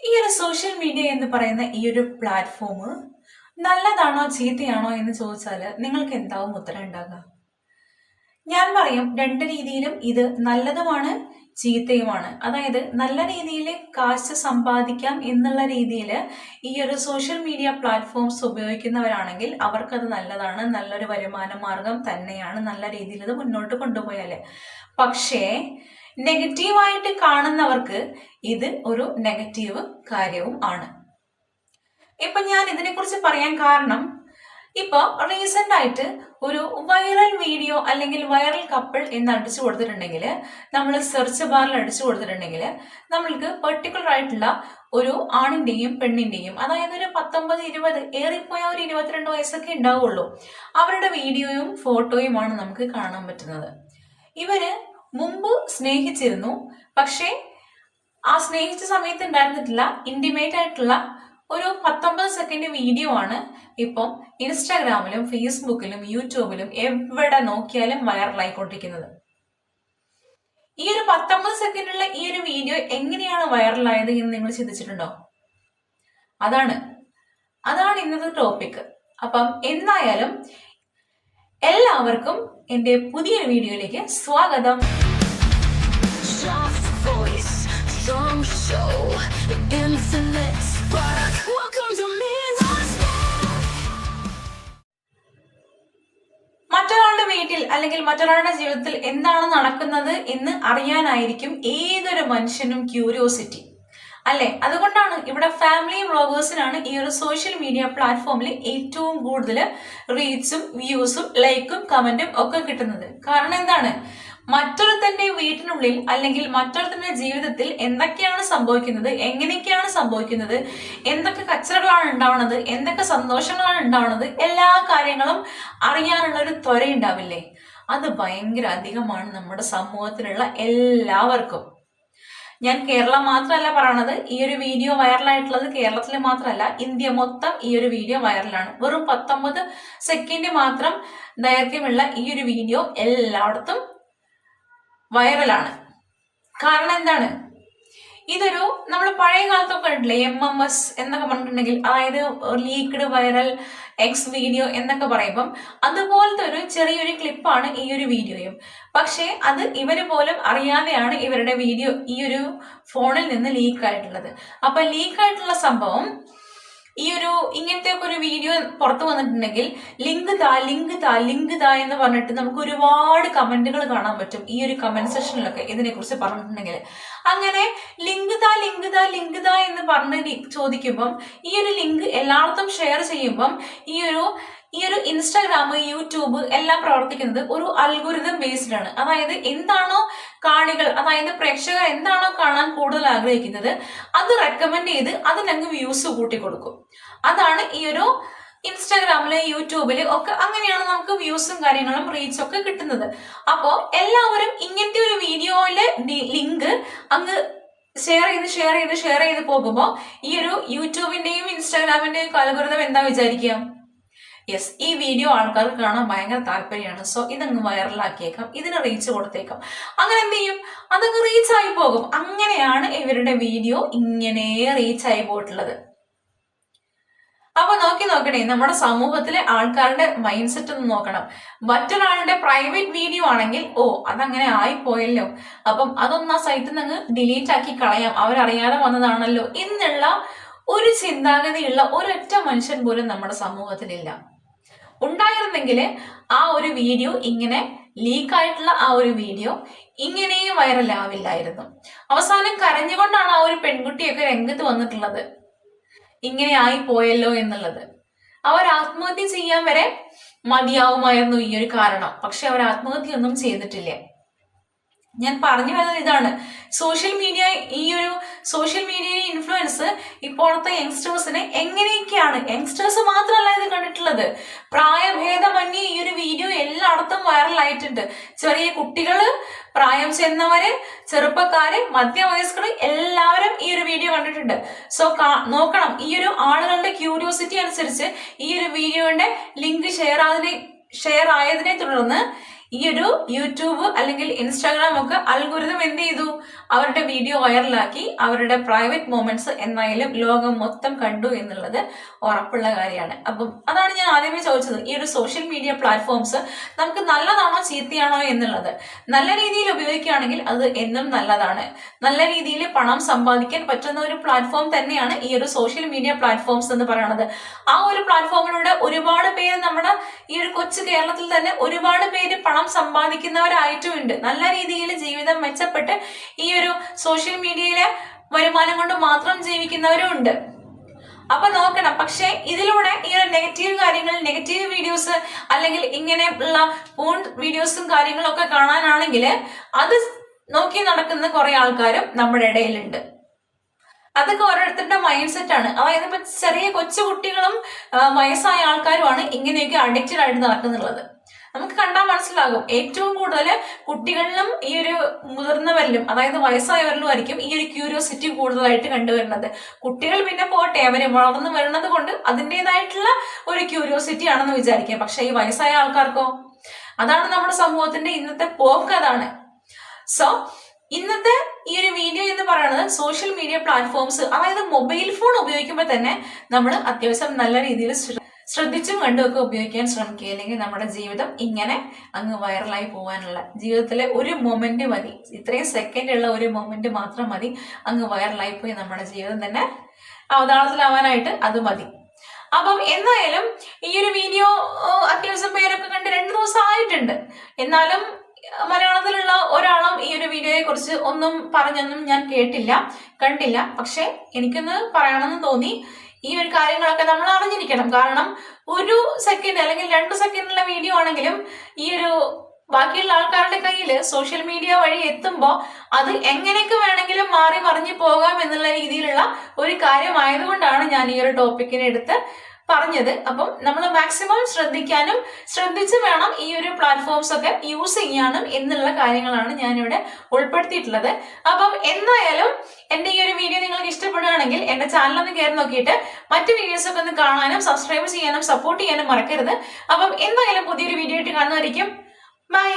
ഈ ഒരു social media എന്ന് പറയുന്ന ഈ ഒരു പ്ലാറ്റ്ഫോം നല്ലതാണോ ചീത്തയാണോ എന്ന് ചോദിച്ചാൽ നിങ്ങൾക്ക് എന്താവും ഉത്തരം ഉണ്ടാകുക ഞാൻ പറയും രണ്ട് രീതിയിലും ഇത് നല്ലതുമാണ് ചീത്തയുമാണ്. അതായത് നല്ല രീതിയിൽ കാശ് സമ്പാദിക്കാം എന്നുള്ള രീതിയിൽ ഈ ഒരു സോഷ്യൽ മീഡിയ പ്ലാറ്റ്ഫോംസ് ഉപയോഗിക്കുന്നവരാണെങ്കിൽ അവർക്കത് നല്ലതാണ് നല്ലൊരു വരുമാന മാർഗം തന്നെയാണ് നല്ല രീതിയിൽ ഇത് മുന്നോട്ട് കൊണ്ടുപോയാൽ പക്ഷേ നെഗറ്റീവായിട്ട് കാണുന്നവർക്ക് ഇത് ഒരു നെഗറ്റീവ് കാര്യവും ആണ്. ഇപ്പൊ ഞാൻ ഇതിനെക്കുറിച്ച് പറയാൻ കാരണം ഇപ്പൊ റീസെന്റ് ആയിട്ട് ഒരു വൈറൽ വീഡിയോ അല്ലെങ്കിൽ വൈറൽ കപ്പിൾ എന്ന് അടിച്ചു കൊടുത്തിട്ടുണ്ടെങ്കിൽ നമ്മൾ സെർച്ച് ബാറിൽ അടിച്ചു കൊടുത്തിട്ടുണ്ടെങ്കിൽ നമ്മൾക്ക് പെർട്ടിക്കുലർ ആയിട്ടുള്ള ഒരു ആണിന്റെയും പെണ്ണിന്റെയും അതായത് ഒരു പത്തൊമ്പത് ഇരുപത് ഏറിപ്പോയ ഒരു ഇരുപത്തിരണ്ട് വയസ്സൊക്കെ ഉണ്ടാവുള്ളൂ. അവരുടെ വീഡിയോയും ഫോട്ടോയുമാണ് നമുക്ക് കാണാൻ പറ്റുന്നത്. ഇവർ മുമ്പ് സ്നേഹിച്ചിരുന്നു. പക്ഷേ ആ സ്നേഹിച്ച സമയത്ത് ഉണ്ടായിരുന്നിട്ടില്ല. ഇന്റിമേറ്റ് ആയിട്ടുള്ള ഒരു പത്തൊമ്പത് സെക്കൻഡ് വീഡിയോ ആണ് ഇപ്പം ഇൻസ്റ്റാഗ്രാമിലും ഫേസ്ബുക്കിലും യൂട്യൂബിലും എവിടെ നോക്കിയാലും വൈറലായിക്കൊണ്ടിരിക്കുന്നത് ഈ ഒരു പത്തൊമ്പത് സെക്കൻഡുള്ള ഈ ഒരു വീഡിയോ എങ്ങനെയാണ് വൈറലായത് എന്ന് നിങ്ങൾ ചിന്തിച്ചിട്ടുണ്ടോ? അതാണ്. അതാണ് ഇന്നത്തെ ടോപ്പിക് അപ്പം എന്തായാലും എല്ലാവർക്കും എന്റെ പുതിയൊരു വീഡിയോയിലേക്ക് സ്വാഗതം. മറ്റൊരാളുടെ വീട്ടിൽ അല്ലെങ്കിൽ മറ്റൊരാളുടെ ജീവിതത്തിൽ എന്താണ് നടക്കുന്നത് എന്ന് അറിയാനായിരിക്കും ഏതൊരു മനുഷ്യനും ക്യൂരിയോസിറ്റി അല്ലെ? അതുകൊണ്ടാണ് ഇവിടെ ഫാമിലി വ്ളോഗേഴ്സിനാണ് ഈ ഒരു സോഷ്യൽ മീഡിയ പ്ലാറ്റ്ഫോമിൽ ഏറ്റവും കൂടുതൽ റീച്ചും വ്യൂസും ലൈക്കും കമന്റും ഒക്കെ കിട്ടുന്നത്. കാരണം എന്താണ്? മറ്റൊരുത്തന്റെ വീട്ടിനുള്ളിൽ അല്ലെങ്കിൽ മറ്റൊരുത്തന്റെ ജീവിതത്തിൽ എന്തൊക്കെയാണ് സംഭവിക്കുന്നത് എങ്ങനെയൊക്കെയാണ് സംഭവിക്കുന്നത് എന്തൊക്കെ കച്ചറകളാണ് ഉണ്ടാവുന്നത് എന്തൊക്കെ സന്തോഷങ്ങളാണ് ഉണ്ടാവുന്നത് എല്ലാ കാര്യങ്ങളും അറിയാനുള്ള ഒരു ത്വരയുണ്ടാവില്ലേ? അത് ഭയങ്കര അധികമാണ് നമ്മുടെ സമൂഹത്തിലുള്ള എല്ലാവർക്കും. ഞാൻ കേരളം മാത്രമല്ല പറയണത് ഈ ഒരു വീഡിയോ വൈറലായിട്ടുള്ളത് കേരളത്തിൽ മാത്രമല്ല ഇന്ത്യ മൊത്തം ഈ ഒരു വീഡിയോ വൈറലാണ് വെറും പത്തൊമ്പത് സെക്കൻഡ് മാത്രം ദൈർഘ്യമുള്ള ഈ ഒരു വീഡിയോ എല്ലായിടത്തും വൈറലാണ് കാരണം എന്താണ്? ഇതൊരു നമ്മൾ പഴയ കാലത്തൊക്കെ കണ്ടില്ലേ എം എം എസ് എന്നൊക്കെ പറഞ്ഞിട്ടുണ്ടെങ്കിൽ അതായത് ലീക്ക്ഡ് വൈറൽ എക്സ് വീഡിയോ എന്നൊക്കെ പറയുമ്പം അതുപോലത്തെ ഒരു ചെറിയൊരു ക്ലിപ്പാണ് ഈ ഒരു വീഡിയോയും പക്ഷേ അത് ഇവർ പോലും അറിയാതെയാണ് ഇവരുടെ വീഡിയോ ഈ ഒരു ഫോണിൽ നിന്ന് ലീക്ക് ആയിട്ടുള്ളത്. അപ്പൊ ലീക്ക് ആയിട്ടുള്ള സംഭവം ഈ ഒരു ഇങ്ങനത്തെ ഒക്കെ ഒരു വീഡിയോ പുറത്തു വന്നിട്ടുണ്ടെങ്കിൽ ലിങ്ക് താ ലിങ്ക് താ ലിങ്ക് താ എന്ന് പറഞ്ഞിട്ട് നമുക്ക് ഒരുപാട് കമന്റുകൾ കാണാൻ പറ്റും ഈ ഒരു കമന്റ് സെക്ഷനിലൊക്കെ ഇതിനെ കുറിച്ച് പറഞ്ഞിട്ടുണ്ടെങ്കിൽ. അങ്ങനെ ലിങ്ക് താ ലിങ്ക് താ ലിങ്ക് താ എന്ന് പറഞ്ഞ് ചോദിക്കുമ്പം ഈ ഒരു ലിങ്ക് എല്ലായിടത്തും ഷെയർ ചെയ്യുമ്പം ഈ ഒരു ഈ ഒരു ഇൻസ്റ്റാഗ്രാം യൂട്യൂബ് എല്ലാം പ്രവർത്തിക്കുന്നത് ഒരു അൽഗുരിതം ബേസ്ഡ് ആണ്. അതായത് എന്താണോ കാണികൾ അതായത് പ്രേക്ഷകർ എന്താണോ കാണാൻ കൂടുതൽ ആഗ്രഹിക്കുന്നത് അത് റെക്കമെൻഡ് ചെയ്ത് അത് ഞങ്ങൾ വ്യൂസ് കൂട്ടി കൊടുക്കും അതാണ് ഈ ഒരു ഇൻസ്റ്റാഗ്രാമിൽ യൂട്യൂബിൽ ഒക്കെ അങ്ങനെയാണ് നമുക്ക് വ്യൂസും കാര്യങ്ങളും റീച്ച് ഒക്കെ കിട്ടുന്നത്. അപ്പോൾ എല്ലാവരും ഇങ്ങനത്തെ ഒരു വീഡിയോയിലെ ലിങ്ക് അങ്ങ് ഷെയർ ചെയ്ത് ഷെയർ ചെയ്ത് ഷെയർ ചെയ്ത് പോകുമ്പോൾ ഈ ഒരു യൂട്യൂബിന്റെയും ഇൻസ്റ്റാഗ്രാമിന്റെയും കാലഘട്ടം എന്താ വിചാരിക്കുക? യെസ് ഈ വീഡിയോ ആൾക്കാർക്ക് കാണാൻ ഭയങ്കര താല്പര്യമാണ്. സോ ഇതങ്ങ് വൈറലാക്കിയേക്കാം ഇതിന് റീച്ച് കൊടുത്തേക്കാം. അങ്ങനെ എന്ത് ചെയ്യും? അതങ്ങ് റീച്ച് ആയി പോകും. അങ്ങനെയാണ് ഇവരുടെ വീഡിയോ ഇങ്ങനെ റീച്ച് ആയി പോയിട്ടുള്ളത്. അപ്പൊ നോക്കി നോക്കണേ നമ്മുടെ സമൂഹത്തിലെ ആൾക്കാരുടെ മൈൻഡ് സെറ്റ് ഒന്ന് നോക്കണം. മറ്റൊരാളുടെ പ്രൈവറ്റ് വീഡിയോ ആണെങ്കിൽ ഓ അതങ്ങനെ ആയി പോയല്ലോ അപ്പം അതൊന്ന് ആ സൈറ്റിൽ നിന്ന് ഡിലീറ്റ് ആക്കി കളയാം. അവരറിയാതെ വന്നതാണല്ലോ. എന്നുള്ള ഒരു ചിന്താഗതിയുള്ള ഒരൊറ്റ മനുഷ്യൻ പോലും നമ്മുടെ സമൂഹത്തിലില്ല. ഉണ്ടായിരുന്നെങ്കിൽ ആ ഒരു വീഡിയോ ഇങ്ങനെ ലീക്കായിട്ടുള്ള ആ ഒരു വീഡിയോ ഇങ്ങനെയും വൈറലാവില്ലായിരുന്നു അവസാനം കരഞ്ഞുകൊണ്ടാണ് ആ ഒരു പെൺകുട്ടിയൊക്കെ രംഗത്ത് വന്നിട്ടുള്ളത്. ഇങ്ങനെ ആയി പോയല്ലോ എന്നുള്ളത്. അവർ ആത്മഹത്യ ചെയ്യാൻ വരെ മതിയാവുമായിരുന്നു ഈ ഒരു കാരണം. പക്ഷെ അവർ ആത്മഹത്യ ഒന്നും ചെയ്തിട്ടില്ല. ഞാൻ പറഞ്ഞു വരുന്നത് ഇതാണ്. സോഷ്യൽ മീഡിയ ഈ ഒരു സോഷ്യൽ മീഡിയയിലെ ഇൻഫ്ലുവൻസ് ഇപ്പോഴത്തെ യങ്സ്റ്റേഴ്സിനെ എങ്ങനെയൊക്കെയാണ്? യങ്സ്റ്റേഴ്സ് മാത്രമല്ല ഇത് കണ്ടിട്ടുള്ളത്. പ്രായഭേദമന്യേ ഈ ഒരു വീഡിയോ എല്ലായിടത്തും വൈറലായിട്ടുണ്ട് ചെറിയ കുട്ടികൾ പ്രായം ചെന്നവര് ചെറുപ്പക്കാര് മധ്യവയസ്കർ എല്ലാവരും ഈ ഒരു വീഡിയോ കണ്ടിട്ടുണ്ട്. സോ നോക്കണം. ഈ ഒരു ആളുകളുടെ ക്യൂരിയോസിറ്റി അനുസരിച്ച് ഈ ഒരു വീഡിയോയുടെ ലിങ്ക് ഷെയർ ആയതിനെ ഷെയർ ആയതിനെ തുടർന്ന് ഈ ഒരു യൂട്യൂബ് അല്ലെങ്കിൽ ഇൻസ്റ്റാഗ്രാം ഒക്കെ അൽഗുരുതം എന്ത് ചെയ്തു? അവരുടെ വീഡിയോ വൈറലാക്കി അവരുടെ പ്രൈവറ്റ് മൊമെന്റ്സ് എന്നായാലും ലോകം മൊത്തം കണ്ടു എന്നുള്ളത് ഉറപ്പുള്ള കാര്യമാണ്. അപ്പം അതാണ് ഞാൻ ആദ്യമേ ചോദിച്ചത്. ഈ ഒരു സോഷ്യൽ മീഡിയ പ്ലാറ്റ്ഫോംസ് നമുക്ക് നല്ലതാണോ ചീത്തയാണോ എന്നുള്ളത്. നല്ല രീതിയിൽ ഉപയോഗിക്കുകയാണെങ്കിൽ അത് എന്നും നല്ലതാണ്. നല്ല രീതിയിൽ പണം സമ്പാദിക്കാൻ പറ്റുന്ന ഒരു പ്ലാറ്റ്ഫോം തന്നെയാണ് ഈ ഒരു സോഷ്യൽ മീഡിയ പ്ലാറ്റ്ഫോംസ് എന്ന് പറയുന്നത്. ആ ഒരു പ്ലാറ്റ്ഫോമിലൂടെ നമ്മുടെ ഈ ഒരു കൊച്ചു കേരളത്തിൽ തന്നെ ഒരുപാട് പേര് പണം സമ്പാദിക്കുന്നവരായിട്ടുമുണ്ട്. നല്ല രീതിയിൽ ജീവിതം മെച്ചപ്പെട്ട് ഈ ഒരു സോഷ്യൽ മീഡിയയിലെ വരുമാനം കൊണ്ട് മാത്രം ജീവിക്കുന്നവരും ഉണ്ട് അപ്പൊ നോക്കണം. പക്ഷേ ഇതിലൂടെ ഈ ഒരു നെഗറ്റീവ് കാര്യങ്ങൾ നെഗറ്റീവ് വീഡിയോസ് അല്ലെങ്കിൽ ഇങ്ങനെ ഉള്ള ഫോൺ വീഡിയോസും കാര്യങ്ങളും ഒക്കെ കാണാനാണെങ്കിൽ അത് നോക്കി നടക്കുന്ന കുറെ ആൾക്കാരും നമ്മുടെ ഇടയിലുണ്ട്. അതൊക്കെ ഓരോരുത്തരുടെ മൈൻഡ് സെറ്റ് ആണ്. അതായത് ഇപ്പൊ ചെറിയ കൊച്ചു കുട്ടികളും വയസ്സായ ആൾക്കാരുമാണ് ഇങ്ങനെയൊക്കെ അഡിക്റ്റഡ് ആയിട്ട് നടക്കുന്നുള്ളത്. നമുക്ക് കണ്ടാൽ മനസ്സിലാകും. ഏറ്റവും കൂടുതൽ കുട്ടികളിലും ഈ ഒരു മുതിർന്നവരിലും അതായത് വയസ്സായവരിലും ആയിരിക്കും ഈ ഒരു ക്യൂരിയോസിറ്റി കൂടുതലായിട്ട് കണ്ടുവരുന്നത്. കുട്ടികൾ പിന്നെ പോട്ടെ അവർ വളർന്നു വരുന്നത് കൊണ്ട് അതിന്റെതായിട്ടുള്ള ഒരു ക്യൂരിയോസിറ്റി ആണെന്ന് വിചാരിക്കാം. പക്ഷെ ഈ വയസ്സായ ആൾക്കാർക്കോ? അതാണ് നമ്മുടെ സമൂഹത്തിന്റെ ഇന്നത്തെ പോക്ക് അതാണ്. സോ ഇന്നത്തെ ഈ ഒരു മീഡിയ എന്ന് പറയുന്നത് സോഷ്യൽ മീഡിയ പ്ലാറ്റ്ഫോംസ് അതായത് മൊബൈൽ ഫോൺ ഉപയോഗിക്കുമ്പോൾ തന്നെ നമ്മൾ അത്യാവശ്യം നല്ല രീതിയിൽ ശ്രദ്ധിച്ചും കണ്ടുമൊക്കെ ഉപയോഗിക്കാൻ ശ്രമിക്കുക. അല്ലെങ്കിൽ നമ്മുടെ ജീവിതം ഇങ്ങനെ അങ്ങ് വൈറലായി പോകാനുള്ള ജീവിതത്തിലെ ഒരു മൊമെന്റ് മതി. ഇത്രയും സെക്കൻഡ് ഉള്ള ഒരു മൊമെന്റ് മാത്രം മതി. അങ്ങ് വൈറലായി പോയി നമ്മുടെ ജീവിതം തന്നെ അവതാളത്തിലാവാനായിട്ട് അത് മതി. അപ്പം എന്തായാലും ഈ ഒരു വീഡിയോ അത്യാവശ്യം പേരൊക്കെ കണ്ട് രണ്ടു ദിവസം ആയിട്ടുണ്ട്. എന്നാലും മലയാളത്തിലുള്ള ഒരാളും ഈ ഒരു വീഡിയോയെ കുറിച്ച് ഒന്നും പറഞ്ഞൊന്നും ഞാൻ കേട്ടില്ല കണ്ടില്ല. പക്ഷെ എനിക്കൊന്ന് പറയണമെന്ന് തോന്നി. ഈ ഒരു കാര്യങ്ങളൊക്കെ നമ്മൾ അറിഞ്ഞിരിക്കണം. കാരണം ഒരു സെക്കൻഡ് അല്ലെങ്കിൽ രണ്ട് സെക്കൻഡുള്ള വീഡിയോ ആണെങ്കിലും ഈ ഒരു ബാക്കിയുള്ള ആൾക്കാരുടെ കയ്യിൽ സോഷ്യൽ മീഡിയ വഴി എത്തുമ്പോൾ അത് എങ്ങനെയൊക്കെ വേണമെങ്കിലും മാറി മറിഞ്ഞു പോകാം എന്നുള്ള രീതിയിലുള്ള ഒരു കാര്യമായതുകൊണ്ടാണ് ഞാൻ ഈ ഒരു ടോപ്പിക്കിനെ എടുത്ത് പറഞ്ഞത്. അപ്പം നമ്മൾ മാക്സിമം ശ്രദ്ധിക്കാനും ശ്രദ്ധിച്ച് വേണം ഈ ഒരു പ്ലാറ്റ്ഫോംസ് ഒക്കെ യൂസ് ചെയ്യാനും എന്നുള്ള കാര്യങ്ങളാണ് ഞാനിവിടെ ഉൾപ്പെടുത്തിയിട്ടുള്ളത്. അപ്പം എന്തായാലും എന്റെ ഈ ഒരു വീഡിയോ നിങ്ങൾക്ക് ഇഷ്ടപ്പെടുകയാണെങ്കിൽ എന്റെ ചാനൽ ഒന്ന് കയറി നോക്കിയിട്ട് മറ്റു വീഡിയോസ് ഒക്കെ ഒന്ന് കാണാനും സബ്സ്ക്രൈബ് ചെയ്യാനും സപ്പോർട്ട് ചെയ്യാനും മറക്കരുത്. അപ്പം എന്തായാലും പുതിയൊരു വീഡിയോ ആയിട്ട് കാണുന്നതായിരിക്കും. ബൈ